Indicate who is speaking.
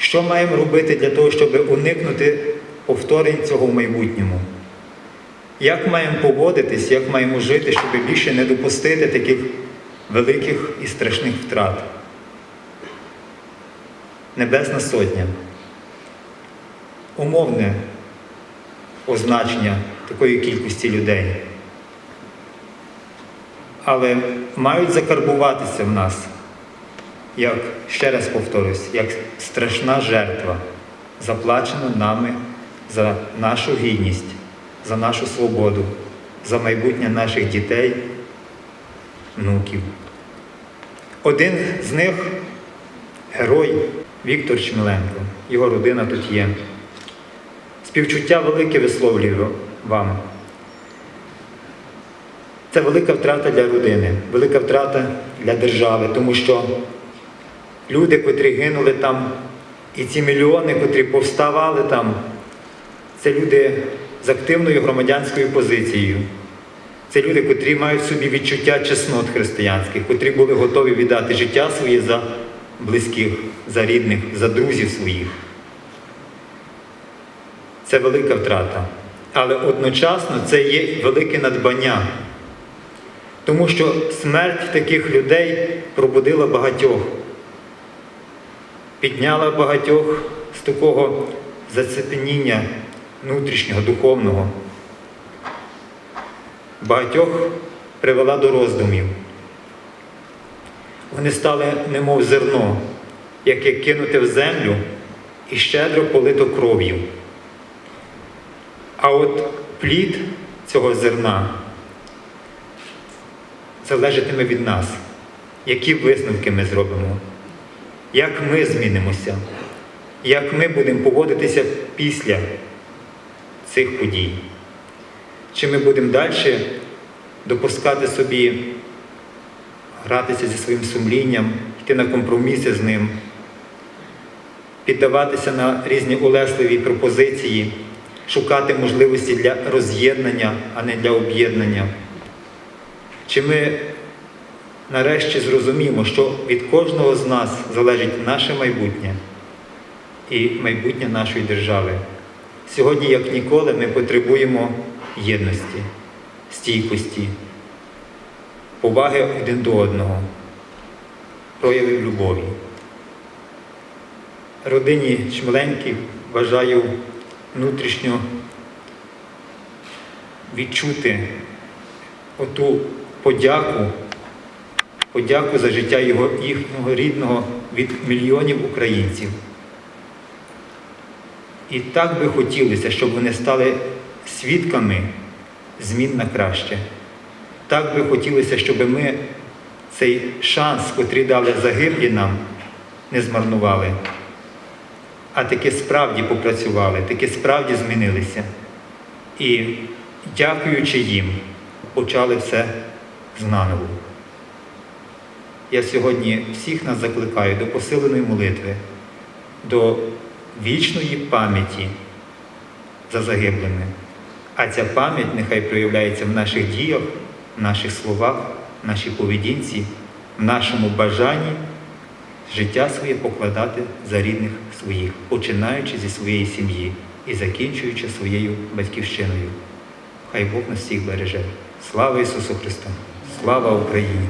Speaker 1: Що маємо робити для того, щоб уникнути повторень цього в майбутньому? Як маємо поводитись, як маємо жити, щоб більше не допустити таких великих і страшних втрат? Небесна Сотня. Умовне означення такої кількості людей. Але мають закарбуватися в нас, як, ще раз повторюсь, як страшна жертва, заплачена нами за нашу гідність, за нашу свободу, за майбутнє наших дітей, внуків. Один з них герой Віктор Чмеленко. Його родина тут є. Співчуття велике висловлюю вам. Це велика втрата для родини, велика втрата для держави, тому що люди, котрі гинули там, і ці мільйони, котрі повставали там, це люди з активною громадянською позицією. Це люди, котрі мають в собі відчуття чеснот християнських, котрі були готові віддати життя своє за близьких, за рідних, за друзів своїх. Це велика втрата. Але одночасно це є велике надбання. Тому що смерть таких людей пробудила багатьох, підняла багатьох з такого зацепеніння внутрішнього, духовного. Багатьох привела до роздумів. Вони стали немов зерно, яке кинуте в землю і щедро полито кров'ю. А от плід цього зерна залежатиме від нас, які висновки ми зробимо, як ми змінимося, як ми будемо поводитися після цих подій. Чи ми будемо далі допускати собі гратися зі своїм сумлінням, йти на компроміси з ним, піддаватися на різні улесливі пропозиції, шукати можливості для роз'єднання, а не для об'єднання. Чи ми нарешті зрозуміємо, що від кожного з нас залежить наше майбутнє і майбутнє нашої держави? Сьогодні, як ніколи, ми потребуємо єдності, стійкості, поваги один до одного, проявів любові. Родині Чмеленьких бажаю внутрішньо відчути оту подяку, подяку за життя його, їхнього рідного від мільйонів українців. І так би хотілося, щоб вони стали свідками змін на краще. Так би хотілося, щоб ми цей шанс, котрий дали загиблі нам, не змарнували, а таки справді попрацювали, таки справді змінилися. І, дякуючи їм, почали все знаново. Я сьогодні всіх нас закликаю до посиленої молитви, до вічної пам'яті за загиблими. А ця пам'ять нехай проявляється в наших діях, в наших словах, в нашій поведінці, в нашому бажанні життя своє покладати за рідних своїх, починаючи зі своєї сім'ї і закінчуючи своєю батьківщиною. Хай Бог нас всіх береже. Слава Ісусу Христу! Слава Україні!